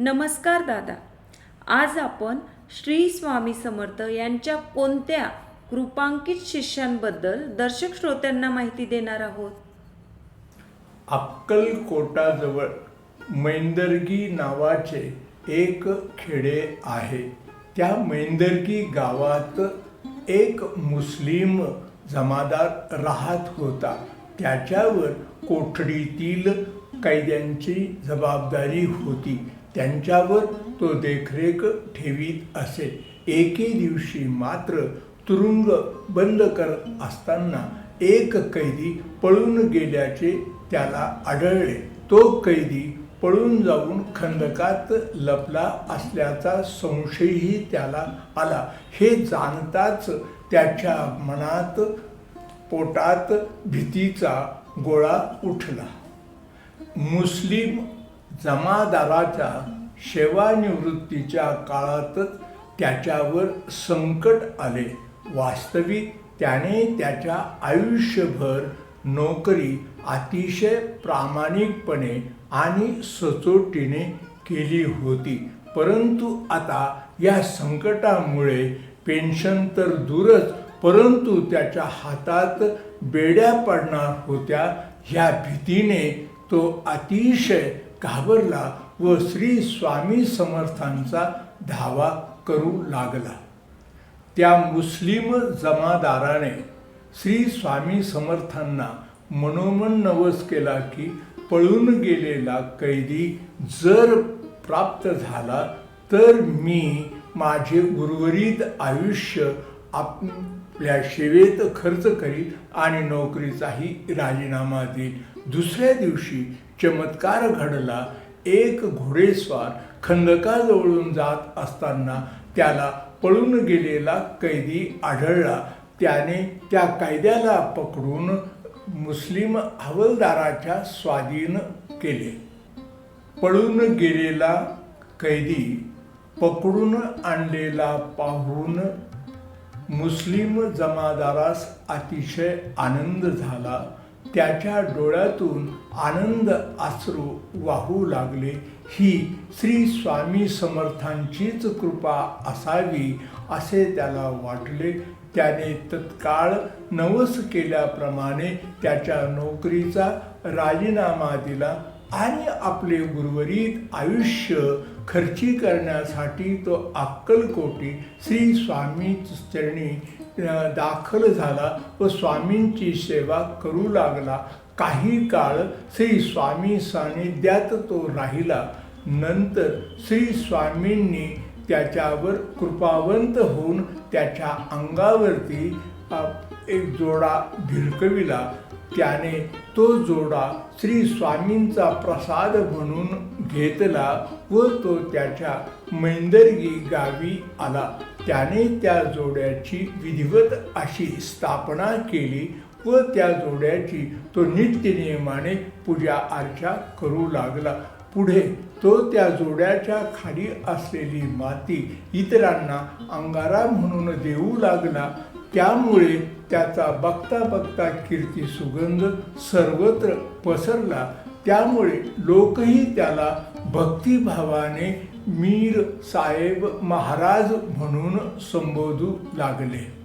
नमस्कार दादा. आज आपण श्री स्वामी समर्थ यांच्या कोणत्या कृपांकित शिष्यांबद्दल दर्शक श्रोत्यांना माहिती देणार आहोत? अक्कलकोटाजवळ मैंदर्गी नावाचे एक खेडे आहे. त्या मैंदर्गी गावात एक मुस्लिम जमादार राहत होता. त्याच्यावर कोठडीतील कैद्यांची जबाबदारी होती. त्यांच्यावर तो देखरेख ठेवीत असे. एके दिवशी मात्र तुरुंग बंद करत असताना एक कैदी पळून गेल्याचे त्याला आढळले. तो कैदी पळून जाऊन खंदकात लपला असल्याचा संशयही त्याला आला. हे जाणताच त्याच्या मनात पोटात भीतीचा गोळा उठला. मुस्लिम जमादाराच्या सेवानिवृत्तीच्या काळातच त्याच्यावर संकट आले. वास्तविक त्याने त्याच्या आयुष्यभर नोकरी अतिशय प्रामाणिकपणे आणि सचोटीने केली होती. परंतु आता या संकटामुळे पेन्शन तर दूरच परंतु त्याच्या हातात बेड्या पडणार होत्या. ह्या भीतीने तो अतिशय घाबरला व श्री स्वामी समर्थांचा धावा करू लागला. त्या मुस्लिम जमादाराने श्री स्वामी समर्थांना मनोमन नवस केला की पळून गेलेला कैदी जर प्राप्त झाला तर मी माझे उर्वरित आयुष्य आप आपल्या सेवेत खर्च करीत आणि नोकरीचाही राजीनामा देईल दुसऱ्या दिवशी चमत्कार घडला. एक घोडेस्वार खंदकाजवळून जात असताना त्याला पळून गेलेला कैदी आढळला. त्याने त्या कायद्याला पकडून मुस्लिम हवलदाराच्या स्वाधीन केले. पळून गेलेला कैदी पकडून आणलेला पाहून मुस्लिम जमादारास अतिशय आनंद झाला. त्याच्या डोळ्यातून आनंद आश्रू वाहू लागले. ही श्री स्वामी समर्थांचीच कृपा असावी असे त्याला वाटले. त्याने तत्काळ नवस केल्याप्रमाणे त्याच्या नोकरीचा राजीनामा दिला. आणि आपले उर्वरित आयुष्य खर्ची करण्यासाठी तो अक्कलकोटी श्री स्वामी चरणी दाखल झाला व स्वामींची सेवा करू लागला. काही काळ श्री स्वामी सानिध्यात तो राहिला. नंतर श्री स्वामींनी त्याच्यावर कृपावंत होऊन त्याच्या अंगावरती एक जोडा भिरकविला. त्याने तो जोडा श्री स्वामींचा प्रसाद म्हणून घेतला व तो त्याच्या मैंदर्गी गावी आला. त्याने त्या जोड्याची विधिवत अशी स्थापना केली व त्या जोड्याची तो नित्यनियमाने पूजा अर्चा करू लागला. पुढे तो त्या जोड्याच्या खाली असलेली माती इतरांना अंगारा म्हणून देऊ लागला. त्यामुळे त्याचा बघता बघता कीर्ती सुगंध सर्वत्र पसरला. त्यामुळे लोकही त्याला भक्तिभावाने मीर साहेब महाराज म्हणून संबोधू लागले.